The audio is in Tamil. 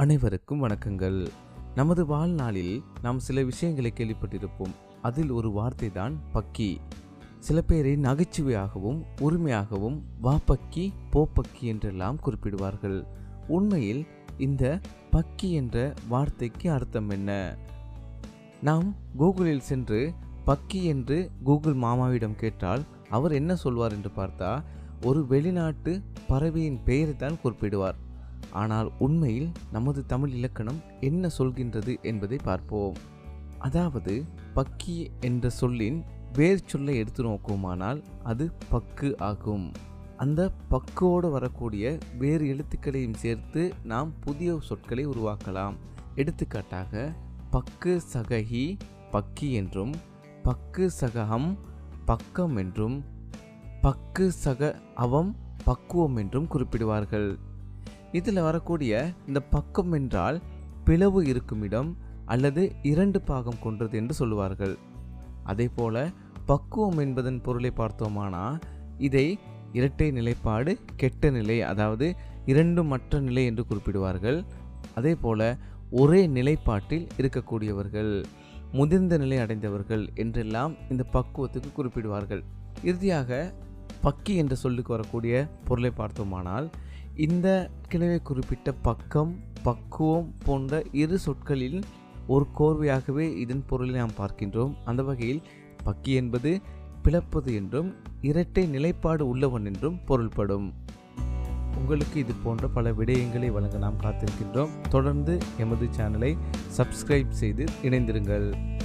அனைவருக்கும் வணக்கங்கள். நமது வாழ்நாளில் நாம் சில விஷயங்களை கேள்விப்பட்டிருப்போம். அதில் ஒரு வார்த்தை தான் பக்கி. சில பேரை நகைச்சுவையாகவும் உரிமையாகவும் வா பக்கி போ பக்கி என்றெல்லாம் குறிப்பிடுவார்கள். உண்மையில் இந்த பக்கி என்ற வார்த்தைக்கு அர்த்தம் என்ன? நாம் கூகுளில் சென்று பக்கி என்று கூகுள் மாமாவிடம் கேட்டால் அவர் என்ன சொல்வார் என்று பார்த்தா ஒரு வெளிநாட்டு பறவையின் பெயரை தான் குறிப்பிடுவார். ஆனால் உண்மையில் நமது தமிழ் இலக்கணம் என்ன சொல்கின்றது என்பதை பார்ப்போம். அதாவது பக்கி என்ற சொல்லின் வேர் சொல்லை எடுத்து நோக்குமானால் அது பக்கு ஆகும். அந்த பக்குவோடு வரக்கூடிய வேறு எழுத்துக்களையும் சேர்த்து நாம் புதிய சொற்களை உருவாக்கலாம். எடுத்துக்காட்டாக பக்கு சகஹி பக்கி என்றும் பக்கு சகஹம் பக்கம் என்றும் பக்கு சக அவம் பக்குவம் என்றும் குறிப்பிடுவார்கள். இதில் வரக்கூடிய இந்த பக்கம் என்றால் பிளவு இருக்கும் இடம் அல்லது இரண்டு பாகம் கொண்டது என்று சொல்லுவார்கள். அதே போல பக்குவம் என்பதன் பொருளை பார்த்தோமானா இதை இரட்டை நிலைப்பாடு கெட்ட நிலை அதாவது இரண்டு மற்ற நிலை என்று குறிப்பிடுவார்கள். அதே போல ஒரே நிலைப்பாட்டில் இருக்கக்கூடியவர்கள் முதிர்ந்த நிலை அடைந்தவர்கள் என்றெல்லாம் இந்த பக்குவத்துக்கு குறிப்பிடுவார்கள். இறுதியாக பக்கி என்ற சொல்லுக்கு வரக்கூடிய பொருளை பார்த்தோமானால் இந்த கிழமை குறிப்பிட்ட பக்கம் பக்குவம் போன்ற இரு சொற்களில் ஒரு கோர்வையாகவே இதன் பொருளை நாம் பார்க்கின்றோம். அந்த வகையில் பக்கி என்பது பிளப்பது என்றும் இரட்டை நிலைப்பாடு உள்ளவன் என்றும் பொருள்படும். உங்களுக்கு இது போன்ற பல விடயங்களை வழங்க நாம் காத்திருக்கின்றோம். தொடர்ந்து எமது சேனலை சப்ஸ்கிரைப் செய்து இணைந்திருங்கள்.